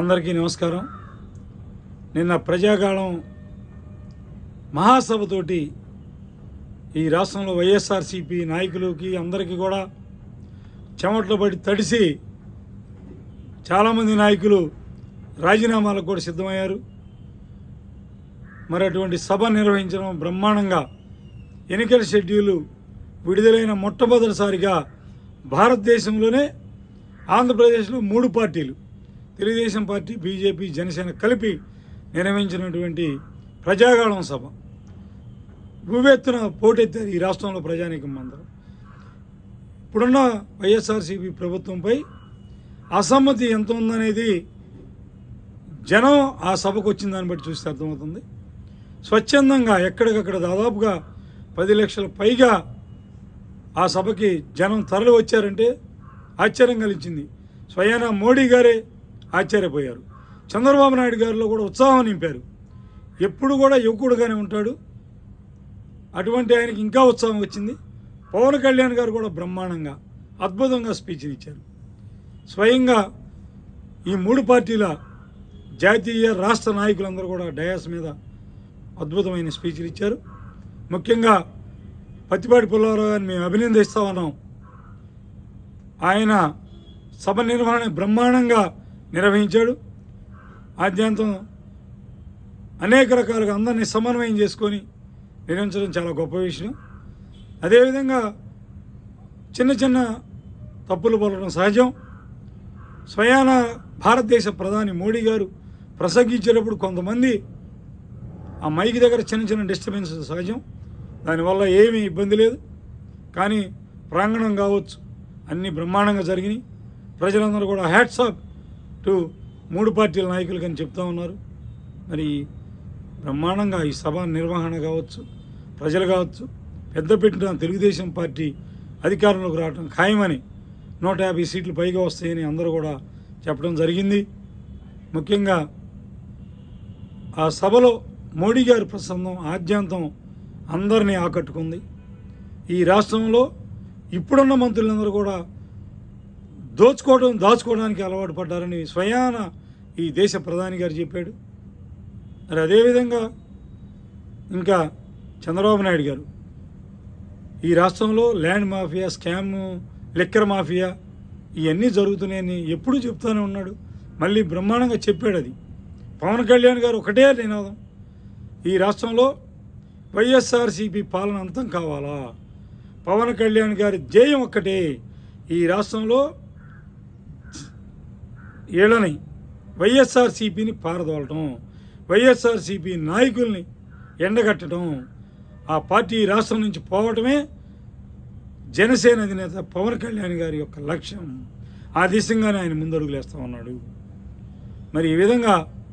అందరికీ నమస్కారం. నిన్న ప్రజాగాళం మహాసభతోటి ఈ రాష్ట్రంలో వైఎస్ఆర్సీపీ నాయకులకి అందరికీ కూడా చెమట్లు పడి తడిసి చాలామంది నాయకులు రాజీనామాలకు కూడా సిద్ధమయ్యారు. మరి అటువంటి సభ నిర్వహించడం బ్రహ్మాండంగా ఎన్నికల షెడ్యూలు విడుదలైన మొట్టమొదటిసారిగా భారతదేశంలోనే ఆంధ్రప్రదేశ్లో మూడు పార్టీలు. తెలుగుదేశం పార్టీ బీజేపీ జనసేన కలిపి నిర్వహించినటువంటి ప్రజాగాళం సభ. భూవెత్తున పోటెత్తారు ఈ రాష్ట్రంలో ప్రజానీకం అందరూ ఇప్పుడున్న వైఎస్ఆర్సీపీ ప్రభుత్వంపై అసమ్మతి ఎంత ఉందనేది జనం ఆ సభకు వచ్చిన దాన్ని బట్టి చూస్తే అర్థమవుతుంది. స్వచ్ఛందంగా ఎక్కడికక్కడ దాదాపుగా పది లక్షల పైగా ఆ సభకి జనం తరలి వచ్చారంటే ఆశ్చర్యం కలిగించింది. స్వయానా మోడీ గారే ఆశ్చర్యపోయారు. చంద్రబాబు నాయుడు గారిలో కూడా ఉత్సాహం నింపారు. ఎప్పుడు కూడా యువకుడుగానే ఉంటాడు. అటువంటి ఆయనకి ఇంకా ఉత్సాహం వచ్చింది. పవన్ కళ్యాణ్ గారు కూడా బ్రహ్మాండంగా అద్భుతంగా స్పీచ్ని ఇచ్చారు. స్వయంగా ఈ మూడు పార్టీల జాతీయ రాష్ట్ర నాయకులందరూ కూడా డయాస్ మీద అద్భుతమైన స్పీచ్లు ఇచ్చారు. ముఖ్యంగా పత్తిపాటి పుల్లారావు గారిని మేము అభినందిస్తా ఉన్నాం. ఆయన సభ నిర్వహణ బ్రహ్మాండంగా నిర్వహించాడు. ఆద్యంతం అనేక రకాలుగా అందరినీ సమన్వయం చేసుకొని నిర్వహించడం చాలా గొప్ప విషయం. అదేవిధంగా చిన్న చిన్న తప్పులు పలడం సహజం. స్వయాన భారతదేశ ప్రధాని మోడీ గారు ప్రసంగించేటప్పుడు కొంతమంది ఆ మైక్ దగ్గర చిన్న చిన్న డిస్టర్బెన్స్ సహజం. దానివల్ల ఏమీ ఇబ్బంది లేదు. కానీ ప్రాంగణం కావచ్చు అన్నీ బ్రహ్మాండంగా జరిగినాయి. ప్రజలందరూ కూడా హ్యాట్స్ ఆఫ్ టు మూడు పార్టీల నాయకులు అని చెప్తా ఉన్నారు. మరి బ్రహ్మాండంగా ఈ సభ నిర్వహణ కావచ్చు ప్రజలు కావచ్చు పెద్ద పెట్టిన తెలుగుదేశం పార్టీ అధికారంలోకి రావడం ఖాయమని నూట యాభై సీట్లు పైగా వస్తాయని అందరూ కూడా చెప్పడం జరిగింది. ముఖ్యంగా ఆ సభలో మోడీ గారి ప్రసంగం ఆద్యాంతం అందరినీ ఆకట్టుకుంది. ఈ రాష్ట్రంలో ఇప్పుడున్న మంత్రులందరూ కూడా దోచుకోవడం దాచుకోవడానికి అలవాటు పడ్డారని స్వయాన ఈ దేశ ప్రధాని గారు చెప్పాడు. మరి అదేవిధంగా ఇంకా చంద్రబాబు నాయుడు గారు ఈ రాష్ట్రంలో land mafia scam liquor mafia ఇవన్నీ జరుగుతున్నాయని ఎప్పుడూ చెప్తూనే ఉన్నాడు. మళ్ళీ బ్రహ్మాండంగా చెప్పాడు అది. పవన్ కళ్యాణ్ గారు ఒకటే నినాదం. ఈ రాష్ట్రంలో వైఎస్ఆర్సీపీ పాలన అంతం కావాలా? పవన్ కళ్యాణ్ గారి ధ్యేయం ఒక్కటే. ఈ రాష్ట్రంలో ఏళ్ళని వైఎస్ఆర్సీపీని పారదోలటం వైఎస్ఆర్సీపీ నాయకుల్ని ఎండగట్టడం ఆ పార్టీ రాష్ట్రం నుంచి పోవటమే జనసేన అధినేత పవన్ కళ్యాణ్ గారి యొక్క లక్ష్యం. ఆ దిశగానే ఆయన ముందడుగులేస్తూ ఉన్నాడు. మరి ఈ విధంగా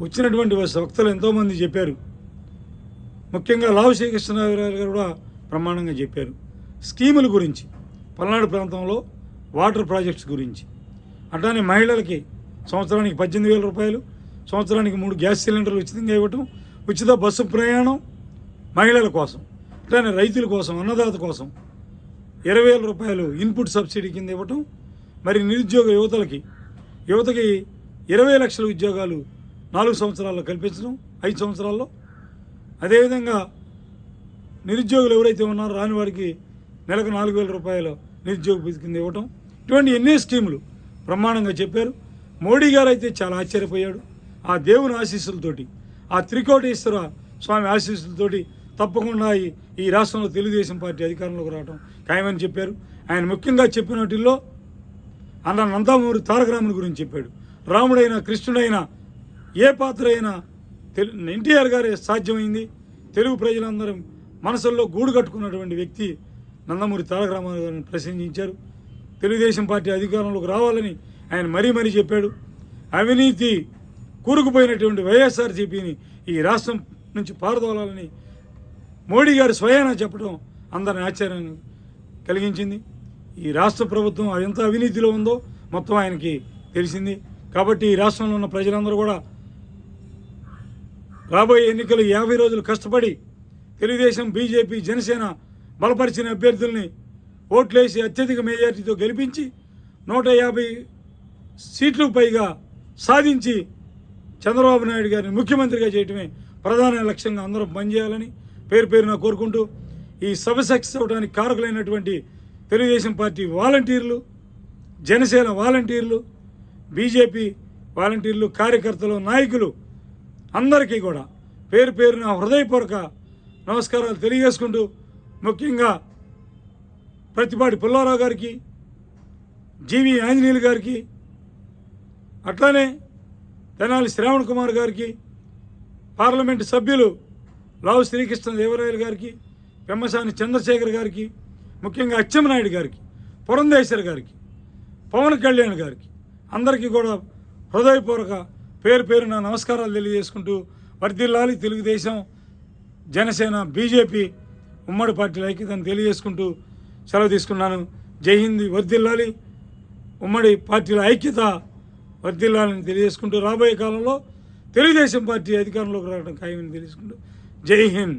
వచ్చినటువంటి వక్తలు ఎంతోమంది చెప్పారు. ముఖ్యంగా లావు శ్రీకృష్ణరావు గారు కూడా ప్రమాణంగా చెప్పారు. స్కీముల గురించి పల్నాడు ప్రాంతంలో వాటర్ ప్రాజెక్ట్స్ గురించి. అట్లానే మహిళలకి సంవత్సరానికి పద్దెనిమిది వేల రూపాయలు సంవత్సరానికి మూడు గ్యాస్ సిలిండర్లు ఉచితంగా ఇవ్వటం ఉచిత బస్సు ప్రయాణం మహిళల కోసం అట్లానే రైతుల కోసం అన్నదాత కోసం ఇరవై వేల రూపాయలు ఇన్పుట్ సబ్సిడీ కింద ఇవ్వటం మరి నిరుద్యోగ యువతలకి యువతకి ఇరవై లక్షల ఉద్యోగాలు నాలుగు సంవత్సరాల్లో కల్పించడం ఐదు సంవత్సరాల్లో. అదేవిధంగా నిరుద్యోగులు ఎవరైతే ఉన్నారో రాని వారికి నెలకు నాలుగు వేల రూపాయలు నిరుద్యోగ కింద ఇవ్వటం ఇటువంటి ఎన్నో స్కీములు బ్రహ్మాండంగా చెప్పారు. మోడీ గారు అయితే చాలా ఆశ్చర్యపోయాడు. ఆ దేవుని ఆశీస్సులతోటి ఆ త్రికోటేశ్వర స్వామి ఆశీస్సులతోటి తప్పకుండా ఈ రాష్ట్రంలో తెలుగుదేశం పార్టీ అధికారంలోకి రావడం ఖాయమని చెప్పారు. ఆయన ముఖ్యంగా చెప్పిన వాటిల్లో అన్న నందమూరి తారక రాముని గురించి చెప్పాడు. రాముడైనా కృష్ణుడైనా ఏ పాత్ర అయినా తెలు ఎన్టీఆర్ గారే సాధ్యమైంది. తెలుగు ప్రజలందరం మనసుల్లో గూడు కట్టుకున్నటువంటి వ్యక్తి నందమూరి తారక రామారావు గారిని ప్రశంసించారు. తెలుగుదేశం పార్టీ అధికారంలోకి రావాలని ఆయన మరీ మరీ చెప్పాడు. అవినీతి కూరుకుపోయినటువంటి వైఎస్ఆర్సీపీని ఈ రాష్ట్రం నుంచి పారదోలాలని మోడీ గారు స్వయాన చెప్పడం అందరిని ఆశ్చర్యాన్ని కలిగించింది. ఈ రాష్ట్ర ప్రభుత్వం ఎంత అవినీతిలో ఉందో మొత్తం ఆయనకి తెలిసింది. కాబట్టి ఈ రాష్ట్రంలో ఉన్న ప్రజలందరూ కూడా రాబోయే ఎన్నికలు యాభై రోజులు కష్టపడి తెలుగుదేశం బీజేపీ జనసేన బలపరిచిన అభ్యర్థుల్ని ఓట్లేసి అత్యధిక మెజార్టీతో గెలిపించి నూట యాభై సీట్లకు పైగా సాధించి చంద్రబాబు నాయుడు గారిని ముఖ్యమంత్రిగా చేయటమే ప్రధాన లక్ష్యంగా అందరం పనిచేయాలని పేరు పేరున కోరుకుంటూ ఈ సభ సక్సెస్ అవడానికి కారకులైనటువంటి తెలుగుదేశం పార్టీ వాలంటీర్లు జనసేన వాలంటీర్లు బీజేపీ వాలంటీర్లు కార్యకర్తలు నాయకులు అందరికీ కూడా పేరు పేరున హృదయపూర్వక నమస్కారాలు తెలియజేసుకుంటూ ముఖ్యంగా ప్రతిపాటి పుల్లారావు గారికి జీవి ఆంజనేయులు గారికి అట్లానే తెనాలి శ్రావణ్ కుమార్ గారికి పార్లమెంటు సభ్యులు లావు శ్రీకృష్ణ దేవరాయలు గారికి పెమ్మసాని చంద్రశేఖర్ గారికి ముఖ్యంగా అచ్చెమ్మనాయుడు గారికి పురంధేశ్వర్ గారికి పవన్ కళ్యాణ్ గారికి అందరికీ కూడా హృదయపూర్వక పేరు పేరున నమస్కారాలు తెలియజేసుకుంటూ వర్దిల్లాలి తెలుగుదేశం జనసేన బీజేపీ ఉమ్మడి పార్టీల ఐక్యతను తెలియజేసుకుంటూ సెలవు తీసుకున్నాను. జై హింద్ వర్దిల్లాలి. ఉమ్మడి పార్టీల ఐక్యత వర్ధిల్లాలని తెలియజేసుకుంటూ రాబోయే కాలంలో తెలుగుదేశం పార్టీ అధికారంలోకి రావడం ఖాయమని తెలుసుకుంటూ జై హింద్.